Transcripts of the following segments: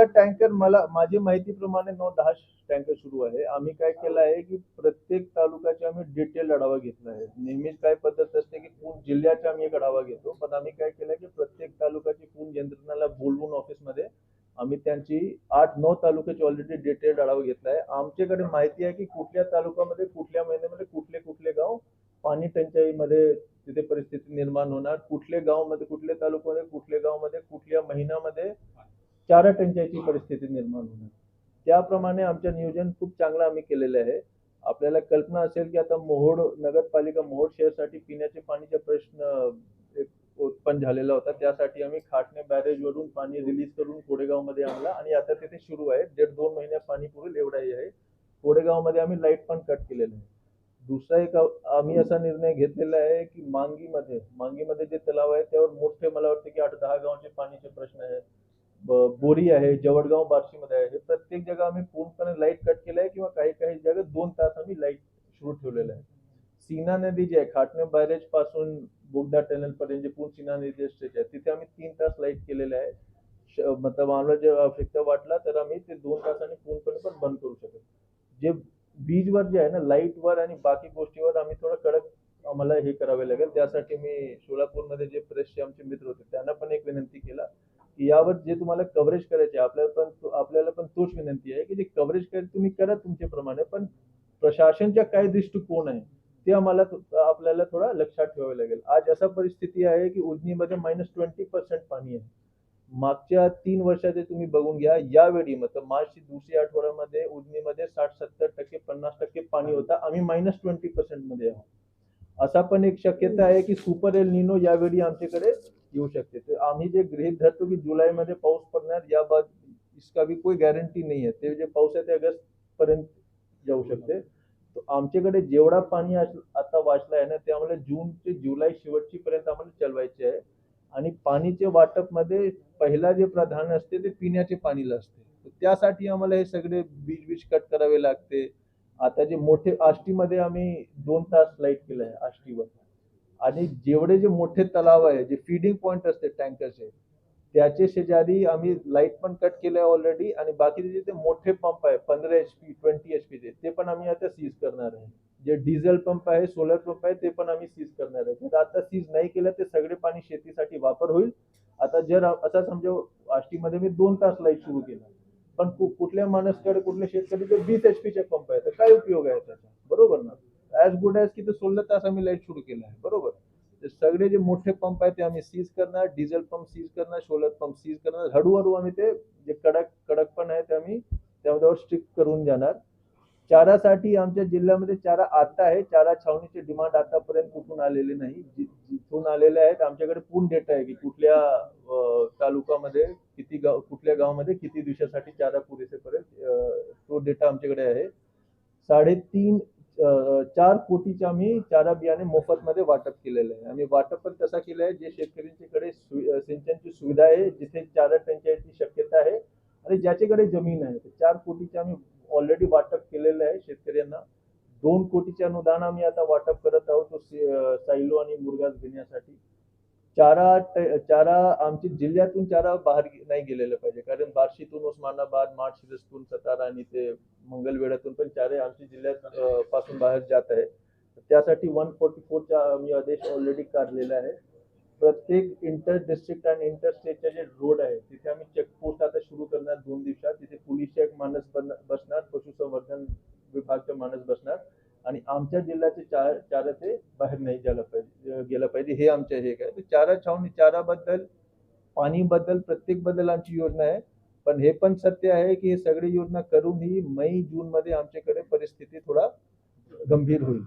सध्या टँकर मला माझी माहितीप्रमाणे नऊ दहा टँकर सुरू आहे. आम्ही काय केलं आहे की प्रत्येक तालुक्याचे आम्ही डिटेल आढावा घेतला आहे. नेहमीच काय पद्धत असते की पूर्ण जिल्ह्याचा आम्ही एक आढावा घेतो. पण आम्ही काय केलं की प्रत्येक तालुक्याची पूर्ण यंत्रणाला बोलवून ऑफिसमध्ये आम्ही त्यांची आठ नऊ तालुक्याची ऑलरेडी डिटेल आढावा घेतला आहे. आमच्याकडे माहिती आहे की कुठल्या तालुक्यामध्ये कुठल्या महिन्यामध्ये कुठले कुठले गाव पाणी टंचाईमध्ये तिथे परिस्थिती निर्माण होणार. कुठल्या गावमध्ये कुठल्या तालुक्यामध्ये कुठल्या गावामध्ये कुठल्या महिन्यामध्ये चारा टंचाईची परिस्थिती निर्माण होणार. त्याप्रमाणे आमचं नियोजन खूप चांगलं आम्ही केलेलं आहे. आपल्याला कल्पना असेल की आता मोहोड नगरपालिका मोहोड शहरसाठी पिण्याचे पाणीचा प्रश्न उत्पन्न झालेला होता. त्यासाठी आम्ही खाटणे बॅरेज वरून पाणी रिलीज करून कोडेगावमध्ये आणला आणि आता तिथे सुरू आहे. दीड दोन महिन्यात पाणी पुरेल एवढाही आहे. कोडेगावमध्ये आम्ही लाइट पण कट केलेलं आहे. दुसरा एक आम्ही असा निर्णय घेतलेला आहे की मांगीमध्ये मांगीमध्ये जे तलाव आहे त्यावर मोठे मला वाटते की आठ दहा गावांचे पाणीचे प्रश्न आहे बोरी आहे जवळगाव बार्शीमध्ये आहे. हे प्रत्येक जागा आम्ही पूर्णपणे लाइट कट केलं आहे किंवा काही काही जागा दोन तास आम्ही लाइट सुरू ठेवलेलं आहे सीना नदी जी आहे खाटणे बॅरेजपासून बोगदा टनेल पर्यंत जे पूर्ण सीना नदी स्टेज आहे तिथे आम्ही तीन तास लाइट केलेले आहे. मतलब आम्हाला जे आवश्यकता वाटला तर आम्ही ते दोन तासांनी पूर्णपणे पण बंद करू शकतो. जे बीजवर जे आहे ना लाईटवर आणि बाकी गोष्टीवर आम्ही थोडं कडक आम्हाला हे करावे लागेल. त्यासाठी मी सोलापूरमध्ये जे प्रेसचे आमचे मित्र होते त्यांना पण एक विनंती केला. यावर जे तुम्हाला कव्हरेज करायचे आपल्याला पण तो- आपल्याला पण तोच विनंती आहे की जे कव्हरेज करायचं तुम्ही करा तुमच्याप्रमाणे पण प्रशासनच्या काय दृष्टिकोन आहे ते आम्हाला आपल्याला थोडा लक्षात ठेवावे लागेल. आज असा परिस्थिती आहे की उजनीमध्ये मायनस ट्वेंटी पर्सेंट पाणी आहे. मागच्या तीन वर्षाचे तुम्ही बघून घ्या यावेळी मतलब मार्चची दुसऱ्या आठवड्यामध्ये उजनीमध्ये साठ सत्तर टक्के पन्नास टक्के पाणी होता आम्ही मायनस ट्वेंटी पर्सेंटमध्ये आहोत. असा पण एक शक्यता आहे की सुपर एल निनो यावेळी आमच्याकडे येऊ शकते. तर आम्ही जे गृहित धरतो की जुलैमध्ये पाऊस पडणार याबाद इसका भी कोई गॅरंटी नाही आहे. ते जे पाऊस आहे ते ऑगस्ट पर्यंत जाऊ शकते. आमच्याकडे जेवढा पाणी आता वाचला आहे ना ते आम्हाला जून ते जुलै शेवटची पर्यंत आम्हाला चालवायचे आहे. आणि पाणीचे वाटपमध्ये पहिला जे प्राधान्य असते ते पिण्याचे पाणीला असते. त्यासाठी आम्हाला हे सगळे बीज बीज कट करावे लागते. आता जे मोठे आष्टीमध्ये आम्ही दोन तास लाइट केलं आहे आष्टीवर. आणि जेवढे जे मोठे तलाव आहे जे फिडिंग पॉईंट असते टँकरचे त्याचे शेजारी आम्ही लाइट पण कट केले ऑलरेडी आणि बाकीचे जे ते मोठे पंप आहे पंधरा एच पी ट्वेंटी एच पीचे ते पण आम्ही आता सीज करणार आहे. जे डिझेल पंप आहे सोलर पंप आहे ते पण आम्ही सीज करणार आहे. जर आता सीज नाही केलं ते सगळे पाणी शेतीसाठी वापर होईल. आता जर असा समजा आष्टीमध्ये मी दोन तास लाइट सुरू केला पण कुठल्या माणसाकडे कुठल्या शेतकरी जर वीस एच पीचे पंप आहे तर काय उपयोग आहे त्याचा? बरोबर ना? ॲज गुड ॲज की ते सोळा तास आम्ही लाइट सुरू केलं आहे. बरोबर? ते सगळे जे मोठे पंप आहेत ते आम्ही सीज करणार डिझेल पंप सीज करणार सोलर पंप सीज करणार. हळूहळू आम्ही ते जे कडक कडक पण आहे ते आम्ही त्यावर स्ट्रिक्ट करून जाणार. चारासाठी आमच्या जिल्ह्यामध्ये चारा आता आहे. चारा छावणीचे डिमांड आतापर्यंत कुठून आलेले नाही. जिथून आलेले आहेत आमच्याकडे पूर्ण डेटा आहे की कुठल्या तालुकामध्ये किती गाव कुठल्या गावामध्ये किती दिवसासाठी चारा पुरेसे पर्यंत तो डेटा आमच्याकडे आहे. साडेतीन चार कोटीचे आम्ही चारा बियाणे मोफतमध्ये वाटप केलेलं आहे. आम्ही वाटप पण तसा केलं आहे जे शेतकऱ्यांच्याकडे सिंचनची सुविधा आहे जिथे चारा टंचाईची शक्यता आहे आणि ज्याच्याकडे जमीन आहे. चार कोटीचे आम्ही ऑलरेडी वाटप केलेलं आहे शेतकऱ्यांना. दोन कोटीचे अनुदान आम्ही आता वाटप करत आहोत तो सायलो आणि मुरगास घेण्यासाठी. चारा ट- चारा आमची जिल्ह्यातून चारा बाहेर नाही गेलेलं पाहिजे. कारण बार्शीतून उस्मानाबाद माड शिरसतून सतारा आणि ते मंगलवेढ्यातून पण चारे आमच्या जिल्ह्यात पासून बाहेर जात आहे. त्यासाठी वन फोर्टी फोरचा आम्ही आदेश ऑलरेडी काढलेला आहे. प्रत्येक इंटर डिस्ट्रिक्ट आणि इंटर स्टेटचे जे रोड आहे तिथे आम्ही चेकपोस्ट आता सुरू करणार दोन दिवसात. तिथे पोलीसचे एक माणूस बन- बसणार पशुसंवर्धन विभागचा माणूस बसणार. आणि आमच्या जिल्ह्याचे चार चारा ते बाहेर नाही गेलं पाहिजे गेलं पाहिजे हे आमच्या हे काय. चारा छावणी चाराबद्दल पाणीबद्दल प्रत्येकबद्दल आमची योजना आहे. पण हे पण सत्य आहे की हे सगळी योजना करूनही मई जून मध्ये आमच्याकडे परिस्थिती थोडा गंभीर होईल.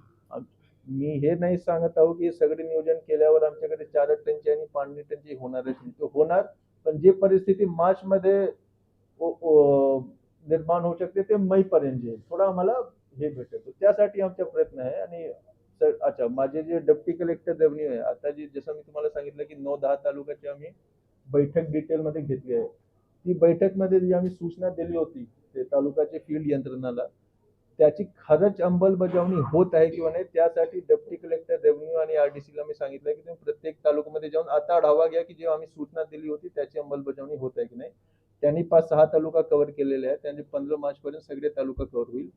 मी हे नाही सांगत आहो की हे सगळे नियोजन केल्यावर आमच्याकडे चारा टंचाई आणि पाणी टंचाई होणारच नाही तो होणार पण जे परिस्थिती मार्च मध्ये निर्माण होऊ शकते ते मै पर्यंत येईल. थोडा आम्हाला हे भेटेल. त्यासाठी आमचा प्रयत्न आहे. आणि अच्छा माझे जे डेप्टी कलेक्टर रेव्हन्यू आहे आता जे जसं मी तुम्हाला सांगितलं की नऊ दहा तालुक्याची आम्ही बैठक डिटेलमध्ये घेतली आहे. ती बैठकमध्ये जी आम्ही सूचना दिली होती ते तालुकाचे फील्ड यंत्रणाला त्याची खरंच अंमलबजावणी होत आहे किंवा नाही त्यासाठी डेप्टी कलेक्टर रेव्हन्यू आणि आरडीसीला मी सांगितलं की तुम्ही प्रत्येक तालुक्यामध्ये जाऊन आता आढावा घ्या की जे आम्ही सूचना दिली होती त्याची अंमलबजावणी होत आहे की नाही. त्यांनी पाच सहा तालुका कव्हर केलेले आहेत. त्यांनी पंधरा मार्च पर्यंत सगळे तालुका कव्हर होईल.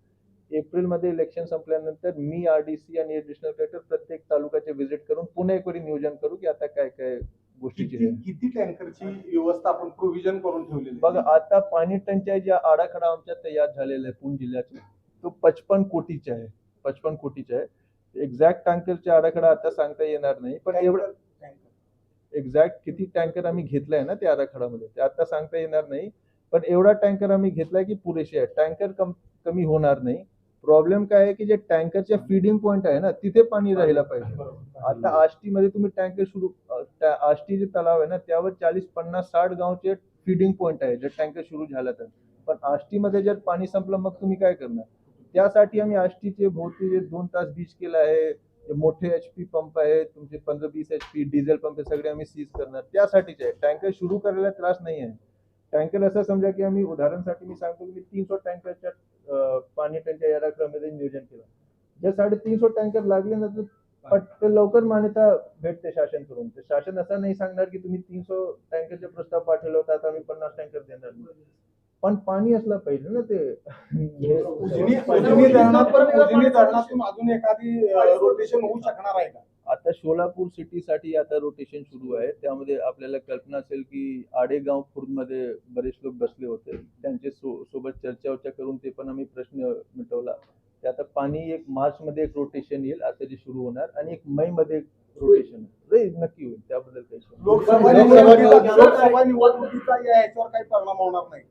एप्रिलमध्ये इलेक्शन संपल्यानंतर मी आरडीसी आणि ऍडिशनल कलेक्टर प्रत्येक तालुक्याचे व्हिजिट करून पुन्हा एक वेळी नियोजन करू की आता काय काय गोष्टीची किती टँकरची व्यवस्था आपण प्रोव्हिजन करून ठेवलेली आहे? बघा आता पाणी टंचाईचा आराखडा आमच्या तयार झालेला आहे पुणे जिल्ह्याचा तो पचपन कोटीचा आहे. पचपन कोटीचा आहे. एक्झॅक्ट टँकरचा आराखडा आता सांगता येणार नाही पण एवढं. एक्झॅक्ट किती टँकर आम्ही घेतलाय ना त्या आराखड्यामध्ये ते आता सांगता येणार नाही. पण एवढा टँकर आम्ही घेतलाय की पुरेसे आहे. टँकर कम कमी होणार नाही. प्रॉब्लेम काय आहे की जे टँकरचे फीडिंग पॉईंट आहे ना तिथे पाणी राहिलं पाहिजे. आता आष्टीमध्ये तुम्ही टँकर सुरू आष्टी जे तलाव आहे ना त्यावर चाळीस पन्नास साठ गावचे फीडिंग पॉईंट आहे जर टँकर सुरू झाला तर. पण आष्टीमध्ये जर पाणी संपलं मग तुम्ही काय करणार? त्यासाठी आम्ही आष्टीचे भोवती जे दोन तास बीच केलं आहे जे मोठे एच पी पंप आहे तुमचे पंधरा वीस एच पी डिझेल पंप हे सगळे आम्ही सीज करणार. त्यासाठीच आहे. टँकर सुरू करायला त्रास नाही आहे. टँकर असं समजा की आम्ही उदाहरणासाठी मी सांगतो की मी तीनशे टँकरच्या अ, पाणी टंचाई आराखड्यामध्ये नियोजन केलं. जे साडेतीनशे टँकर लागले ना तर ते लवकर मान्यता भेटते शासनकडून. ते शासन असं नाही सांगणार की तुम्ही तीनशे टँकरचे प्रस्ताव पाठवले होता आता आम्ही पन्नास टँकर देणार पण पाणी असलं पाहिजे ना ते. अजून एखादी रोटेशन होऊ शकणार आहे का? आता सोलापूर सिटीसाठी आता रोटेशन सुरू आहे. त्यामध्ये आपल्याला कल्पना असेल की आडेगाव खुर्दमध्ये बरेच लोक बसले होते. त्यांचे सो सोबत चर्चा वर्चा करून ते पण आम्ही प्रश्न मिटवला. ते आता पाणी एक मार्च मध्ये एक रोटेशन येईल आता जे सुरू होणार आणि एक मे मध्ये एक रोटेशन नक्की होईल. त्याबद्दल काही. लोकसभा निवडणुकीचा लोकसभा निवडणुकीचा या याच्यावर काही परिणाम होणार नाही.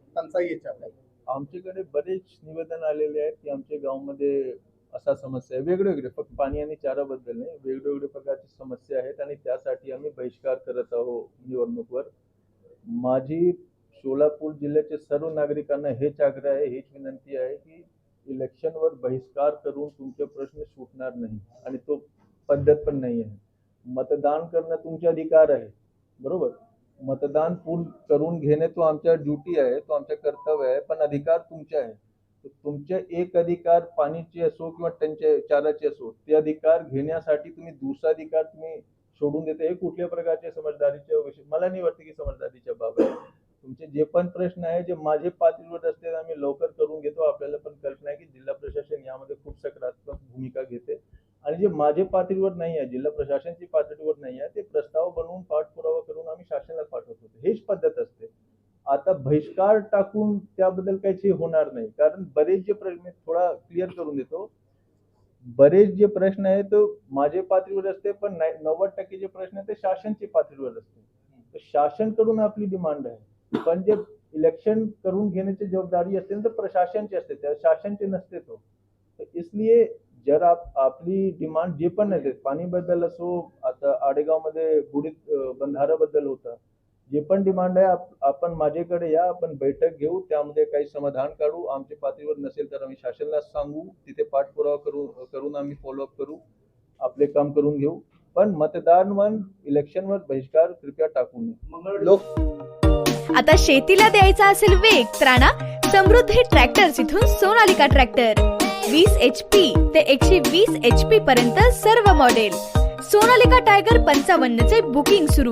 याच्यावर. आमच्याकडे बरेच निवेदन आलेले आहेत की आमच्या गावामध्ये असा समस्या आहे. वेगवेगळे फक्त पाणी आणि चाराबद्दल नाही वेगवेगळ्या प्रकारची समस्या आहेत आणि त्यासाठी आम्ही बहिष्कार करत आहोत निवडणूकवर. माझी सोलापूर जिल्ह्याचे सर्व नागरिकांना हेच आग्रह आहे हीच विनंती आहे की इलेक्शनवर बहिष्कार करून तुमचे प्रश्न सुटणार नाही आणि तो पद्धत पण नाही आहे. मतदान करणं तुमचे अधिकार आहे बरोबर? मतदान पूर्ण करून घेणे तो आमच्या ड्युटी आहे तो आमच्या कर्तव्य आहे पण अधिकार तुमचे आहे. तुमचे एक अधिकार पाणीचे असो किंवा त्यांच्या चाराचे असो ते अधिकार घेण्यासाठी तुम्ही दुसरा अधिकार तुम्ही सोडून देते हे कुठल्या प्रकारचे समजदारीच्या विषय मला नाही वाटतं की समजदारीच्या बाब आहे तुमचे जे पण प्रश्न आहे जे माझे पातळीवर असते आम्ही लवकर करून घेतो. आपल्याला पण कल्पना आहे की जिल्हा प्रशासन यामध्ये खूप सकारात्मक भूमिका घेते. आणि जे माझे पातळीवर नाही आहे जिल्हा प्रशासनची पातळीवर नाही आहे ते प्रस्ताव बनवून पाठपुरावा करून आम्ही शासनाला पाठवत. होतो हेच पद्धत असते. आता बहिष्कार टाकून त्याबद्दल काही होणार नाही. कारण बरेच जे प्रश्न थोडा क्लिअर करून देतो. बरेच जे प्रश्न आहेत माझे पातळीवर असते पण नव्वद टक्के जे प्रश्न आहेत ते शासनचे पातळीवर असते. तर शासनकडून आपली डिमांड आहे. पण जे इलेक्शन करून घेण्याची जबाबदारी असते ना तर प्रशासनची असते. त्या शासनचे नसते तो. तर इसलिए जर आप आपली डिमांड जे पण आहे पाणीबद्दल असो आता आडेगावमध्ये बुडीत बंधाऱ्याबद्दल होतं जे पण डिमांड आहे आप- आपण माझ्याकडे या आपण बैठक घेऊ त्यामध्ये काही समाधान काढू आमच्या पातळीवर नसेल तर आम्ही शासनाला सांगू तिथे पाठपुरावा करू करून आम्ही फॉलोअप करू आपले काम करून घेऊ. पण मतदान इलेक्शनवर बहिष्कार कृपया टाकू नये. लोक आता शेतीला द्यायचा असेल वेग तर आणा समृद्धी ट्रॅक्टर्स इथून सोनालिका ट्रॅक्टर वीस एच पी ते एकशे वीस एच पी पर्यंत सर्व मॉडेल सोनालिका टायगर पंचावन्न चे बुकिंग सुरू.